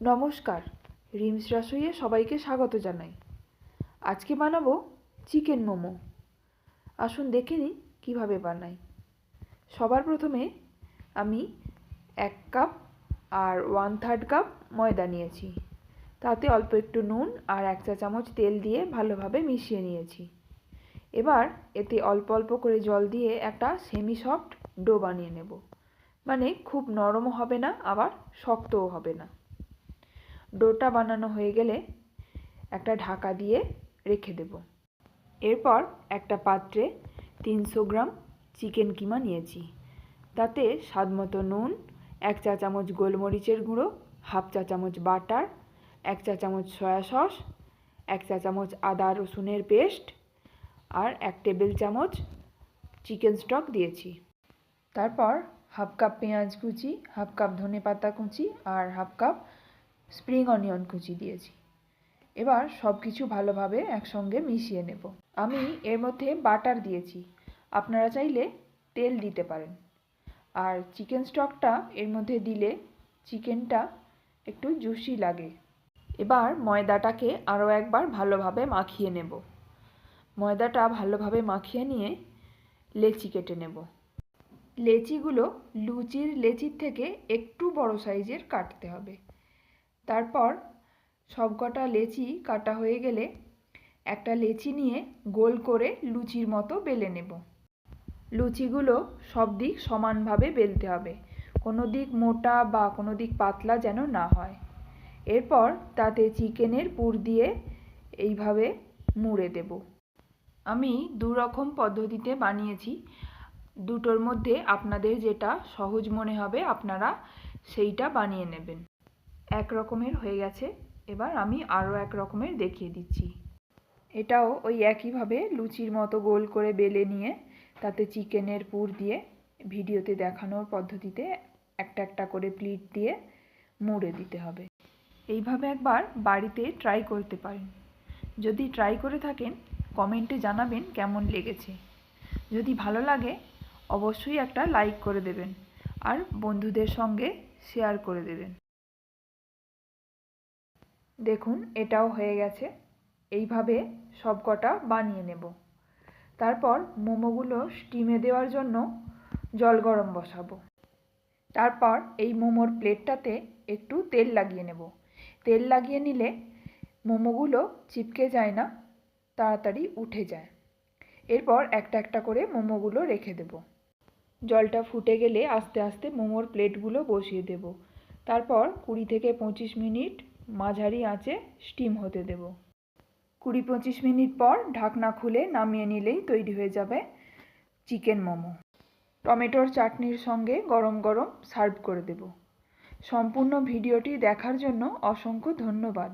নমস্কার, রিমস রসইয়ে সবাইকে স্বাগত জানাই। আজকে বানাবো চিকেন মোমো। আসুন দেখে নিই কীভাবে বানাই। সবার প্রথমে আমি এক কাপ আর ওয়ান থার্ড কাপ ময়দা নিয়েছি। তাতে অল্প একটু নুন আর এক চা চামচ তেল দিয়ে ভালোভাবে মিশিয়ে নিয়েছি। এবার এতে অল্প অল্প করে জল দিয়ে একটা সেমি সফট ডো বানিয়ে নেব। মানে খুব নরমও হবে না, আবার শক্তও হবে না। ডোটা বানানো হয়ে গেলে একটা ঢাকা দিয়ে রেখে দেব। এরপর একটা পাত্রে তিনশো গ্রাম চিকেন কিমা নিয়েছি। তাতে স্বাদ মতো নুন, এক চা চামচ গোলমরিচের গুঁড়ো, হাফ চা চামচ বাটার, এক চা চামচ সয়া সস, এক চা চামচ আদা রসুনের পেস্ট আর এক টেবিল চামচ চিকেন স্টক দিয়েছি। তারপর হাফ কাপ পেঁয়াজ কুচি, হাফ কাপ ধনে পাতা কুচি আর হাফ কাপ স্প্রিং অনিয়ন কুচি দিয়েছি। এবার সব কিছু ভালোভাবে একসঙ্গে মিশিয়ে নেব। আমি এর মধ্যে বাটার দিয়েছি। আপনারা চাইলে তেল দিতে পারেন। আর চিকেন স্টকটা এর মধ্যে দিলে চিকেনটা একটু জুসি লাগে। এবার ময়দাটাকে আরও একবার ভালোভাবে মাখিয়ে নেব। ময়দাটা ভালোভাবে মাখিয়ে নিয়ে লেচি কেটে নেব। লেচিগুলো লুচির লেচির থেকে একটু বড় সাইজের কাটতে হবে। তারপর সবকটা লেচি কাটা হয়ে গেলে একটা লেচি নিয়ে গোল করে লুচির মতো বেলে নেব। লুচিগুলো সব দিক সমানভাবে বেলতে হবে। কোনো দিক মোটা বা কোনো দিক পাতলা যেন না হয়। এরপর তাতে চিকেনের পুর দিয়ে এইভাবে মুড়ে দেব। আমি দু রকম পদ্ধতিতে বানিয়েছি। দুটোর মধ্যে আপনাদের যেটা সহজ মনে হবে আপনারা সেইটা বানিয়ে নেবেন। এক রকমের হয়ে গেছে। এবার আমি আরও এক রকমের দেখিয়ে দিচ্ছি। এটাও ওই একইভাবে লুচির মতো গোল করে বেলে নিয়ে, তাতে চিকেনের পুর দিয়ে ভিডিওতে দেখানোর পদ্ধতিতে একটা একটা করে প্লিট দিয়ে মুড়ে দিতে হবে। এইভাবে একবার বাড়িতে ট্রাই করতে পারেন। যদি ট্রাই করে থাকেন, কমেন্টে জানাবেন কেমন লেগেছে। যদি ভালো লাগে, অবশ্যই একটা লাইক করে দেবেন। আর বন্ধুদের সঙ্গে শেয়ার করে দেবেন। দেখুন, এটাও হয়ে গেছে। এইভাবে সব কটা বানিয়ে নেব। তারপর মোমোগুলো স্টিমে দেওয়ার জন্য জল গরম বসাবো। তারপর এই মোমোর প্লেটটাতে একটু তেল লাগিয়ে নেব। তেল লাগিয়ে নিলে মোমোগুলো চিপকে যায় না, তাড়াতাড়ি উঠে যায়। এরপর একটা একটা করে মোমোগুলো রেখে দেব। জলটা ফুটে গেলে আস্তে আস্তে মোমোর প্লেটগুলো বসিয়ে দেব। তারপর কুড়ি থেকে পঁচিশ মিনিট মাঝারি আঁচে স্টিম হতে দেব। কুড়ি পঁচিশ মিনিট পর ঢাকনা খুলে নামিয়ে নিলেই তৈরি হয়ে যাবে চিকেন মোমো। টমেটোর চাটনির সঙ্গে গরম গরম সার্ভ করে দেব। সম্পূর্ণ ভিডিওটি দেখার জন্য অসংখ্য ধন্যবাদ।